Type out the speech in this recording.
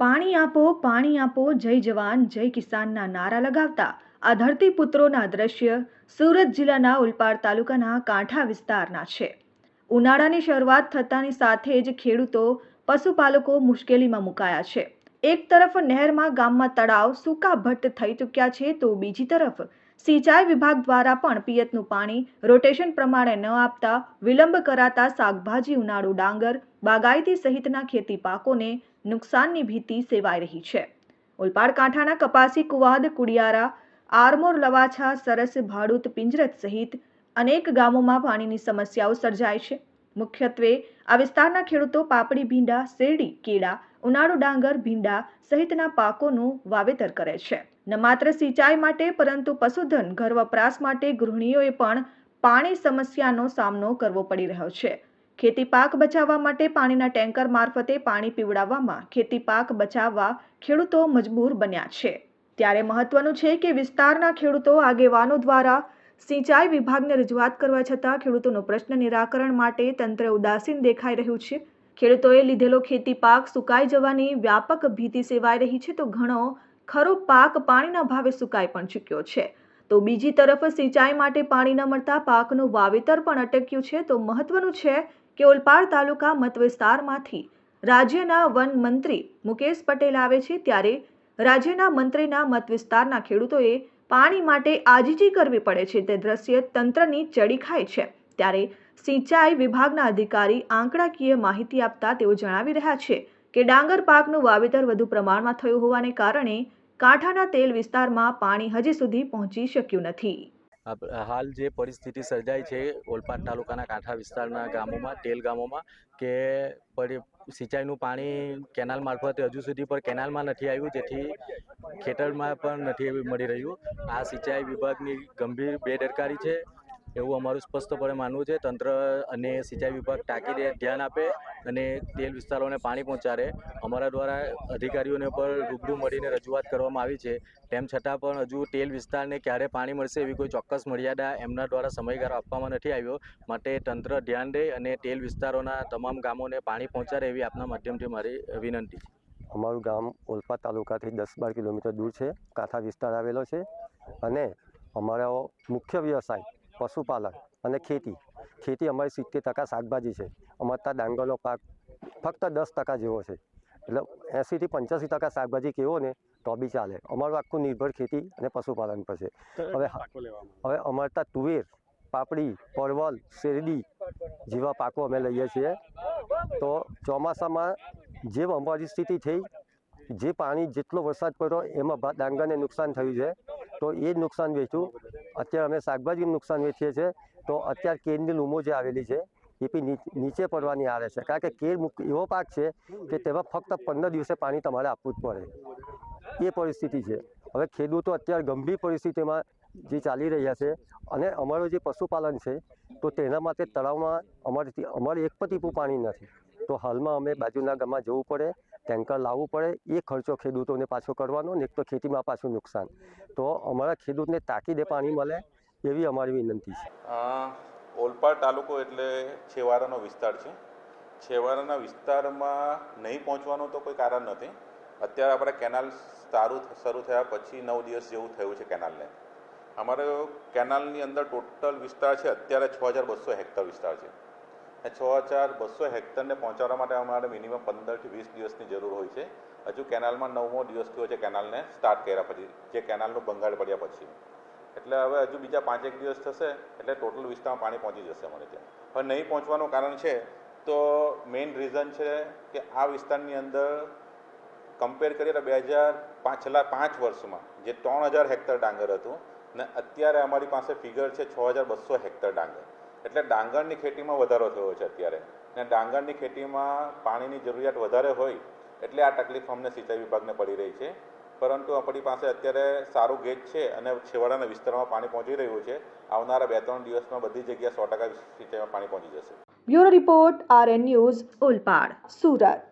પાણી આપો પાણી આપો, જય જવાન, જય કિસાનના નારા લગાવતા. આ ધરતીપુત્રોના દ્રશ્ય સુરત જિલ્લાના ઉલપાડ તાલુકાના કાંઠા વિસ્તારના છે. ઉનાળાની શરૂઆત થતાની સાથે જ ખેડૂતો, પશુપાલકો મુશ્કેલીમાં મુકાયા છે. એક તરફ નહેરમાં ગામમાં તળાવ સૂકા ભટ્ટ થઈ ચૂક્યા છે, તો બીજી તરફ સિંચાઈ વિભાગ દ્વારા પણ પિયતનું પાણી રોટેશન પ્રમાણે ન આપતા વિલંબ કરાતા શાકભાજી ઉનાળુ ડાંગર, બાગાયતી સહિતના ખેતી પાકોને નુકસાનની ભીતિ સેવાઈ રહી છે. ઓલપાડ કાંઠાના કપાસી કુવાદ, કુડિયારા, આરમોર, લવાછા, સરસ, ભાડુત, પિંજરત સહિત અનેક ગામોમાં પાણીની સમસ્યાઓ સર્જાય છે. મુખ્યત્વે આ વિસ્તારના ખેડૂતો પાપડી, ભીંડા, શેરડી, કેળા ઉનાળુ ડાંગર, ભીંડા સહિતના પાકોનું વાવેતર કરે છે. ન માત્ર સિંચાઈ માટે પરંતુ પશુધન ઘર વપરાશ માટે ગૃહિણીઓએ પણ પાણી સમસ્યાનો સામનો કરવો પડી રહ્યો છે. ખેતી પાક બચાવવા માટે પાણીના ટેન્કર મારફતે પાણી પીવડાવવામાં ખેતી પાક બચાવવા ખેડૂતો મજબૂર બન્યા છે. ત્યારે મહત્વનું છે કે વિસ્તારના ખેડૂતો આગેવાનો દ્વારા સિંચાઈ વિભાગને રજૂઆત કરવા છતાં ખેડૂતોનો પ્રશ્ન નિરાકરણ માટે તંત્ર ઉદાસીન દેખાઈ રહ્યું છે. ખેડૂતોએ લીધેલો ખેતી પાક સુકાઈ જવાની વ્યાપક ભીતિ સેવાઈ રહી છે તો ઘણો ખરો પાક પાણીના ભાવે સુકાઈ પણ ચૂક્યો છે. તો બીજી તરફ સિંચાઈ માટે પાણી ન મળતા પાકનું વાવેતર પણ અટક્યું છે તો મહત્વનું છે કે ઓલપાડ તાલુકા મત વિસ્તારમાંથી રાજ્યના વન મંત્રી મુકેશ પટેલ આવે છે ત્યારે રાજ્યના મંત્રીના મત વિસ્તારના ખેડૂતોએ પાણી માટે આજીજી કરવી પડે છે તે દ્રશ્ય તંત્રની ચડી ખાય છે. ત્યારે સિંચાઈ વિભાગના અધિકારી આંકડાકીય માહિતી આપતા તેઓ જણાવી રહ્યા છે કે ડાંગર પાકનું વાવેતર વધુ પ્રમાણમાં થયું હોવાને કારણે કાંઠાના તેલ વિસ્તારમાં પાણી હજી સુધી પહોંચી શક્યું નથી. હાલ જે પરિસ્થિતિ સર્જાઈ છે ઓલપાડ તાલુકાના કાંઠા વિસ્તારના ગામોમાં, તેલ ગામોમાં, કે સિંચાઈનું પાણી કેનાલ મારફતે હજુ સુધી પણ કેનાલમાં નથી આવ્યું, જેથી ખેતરમાં પણ નથી મળી રહ્યું. આ સિંચાઈ વિભાગની ગંભીર બેદરકારી છે. એવું અમારું સ્પષ્ટપણે માનવું છે. તંત્ર અને સિંચાઈ વિભાગ તાકીદે ધ્યાન આપે અને તેલ વિસ્તારોને પાણી પહોંચાડે. અમારા દ્વારા અધિકારીઓને પણ રૂબરૂ મળીને રજૂઆત કરવામાં આવી છે. તેમ છતાં પણ હજુ તેલ વિસ્તારને ક્યારે પાણી મળશે એવી કોઈ ચોક્કસ મર્યાદા એમના દ્વારા સમયગાળો આપવામાં નથી આવ્યો. માટે તંત્ર ધ્યાન દે અને તેલ વિસ્તારોના તમામ ગામોને પાણી પહોંચાડે એવી આપના માધ્યમથી મારી વિનંતી છે. અમારું ગામ ઓલપા તાલુકાથી દસ બાર કિલોમીટર દૂર છે. કાંઠા વિસ્તાર આવેલો છે. અને અમારો મુખ્ય વ્યવસાય પશુપાલન અને ખેતી. ખેતી અમારી સિત્તેર ટકા શાકભાજી છે. અમારે ત્યાં ડાંગરનો પાક ફક્ત દસ ટકા જેવો છે. એટલે એંસીથી પંચ્યાસી ટકા શાકભાજી કેવો ને તો બી ચાલે. અમારું આખું નિર્ભર ખેતી અને પશુપાલન પર છે. હવે હવે અમારે ત્યાં તુવેર પાપડી પરવલ શેરડી જેવા પાકો અમે લઈએ છીએ. તો ચોમાસામાં જે અમારી સ્થિતિ થઈ જે પાણી જેટલો વરસાદ પડ્યો એમાં ડાંગરને નુકસાન થયું છે. તો એ જ નુકસાન વેચ્યું અત્યારે અમે શાકભાજીનું નુકસાન વેચીએ છીએ, તો અત્યારે કેરની લૂમો જે આવેલી છે, એ બી નીચે પડવાની આવે છે. કારણ કે કેર એવો પાક છે કે તેમાં ફક્ત પંદર દિવસે પાણી તમારે આપવું જ પડે. એ પરિસ્થિતિ છે. હવે ખેડૂતો અત્યારે ગંભીર પરિસ્થિતિમાં જે ચાલી રહ્યા છે અને અમારું જે પશુપાલન છે, તો તેના માટે તળાવમાં અમારેથી અમારે એક પણ ટીપું પાણી નથી. તો હાલમાં અમે બાજુના ગામમાં જવું પડે ટેન્કર લાવવું પડે, એ ખર્ચો ખેડૂતોને પાછો કરવાનો, ને એક તો ખેતીમાં પાછું નુકસાન. તો અમારા ખેડૂતને તાકીદે પાણી મળે, એવી અમારી વિનંતી છે. ઓલપાડ તાલુકો એટલે છેવાડાનો વિસ્તાર છે. છેવાડાના વિસ્તારમાં નહીં પહોંચવાનું તો કોઈ કારણ નથી. અત્યારે આપણે કેનાલ સારું, શરૂ થયા પછી નવ દિવસ જેવું થયું છે કેનાલને. અમારે કેનાલની અંદર ટોટલ વિસ્તાર છે, અત્યારે છ હજાર બસો હેક્ટર વિસ્તાર છે. છ હજાર બસો હેક્ટરને પહોંચાડવા માટે અમારે મિનિમમ પંદરથી વીસ દિવસની જરૂર હોય છે. હજુ કેનાલમાં નવમો દિવસ થયો છે કેનાલને સ્ટાર્ટ કર્યા પછી, જે કેનાલનું ભંગાળ પડ્યા પછી. એટલે હવે હજુ બીજા પાંચેક દિવસ થશે, એટલે ટોટલ વિસ્તારમાં પાણી પહોંચી જશે અમારે ત્યાં. હવે નહીં પહોંચવાનું કારણ છે, તો મેઇન રીઝન છે કે આ વિસ્તારની અંદર કમ્પેર કરીએ તો બે હજાર પાંચ છેલ્લા પાંચ વર્ષમાં જે ત્રણ હજાર હેક્ટર ડાંગર હતું, ને અત્યારે અમારી પાસે ફિગર છે છ હજાર બસો હેક્ટર ડાંગર. એટલે ડાંગરની ખેતીમાં વધારો થયો છે અત્યારે. ને ડાંગરની ખેતીમાં પાણીની જરૂરિયાત વધારે હોય, એટલે આ તકલીફ અમને સિંચાઈ વિભાગને પડી રહી છે. પરંતુ આપણી પાસે અત્યારે સારું ગેજ છે અને છેવાડાના વિસ્તારમાં પાણી પહોંચી રહ્યું છે. આવનારા બે ત્રણ દિવસમાં બધી જગ્યાએ સો ટકા સિંચાઈમાં પાણી પહોંચી જશે. Bureau report RN news Olpad Surat.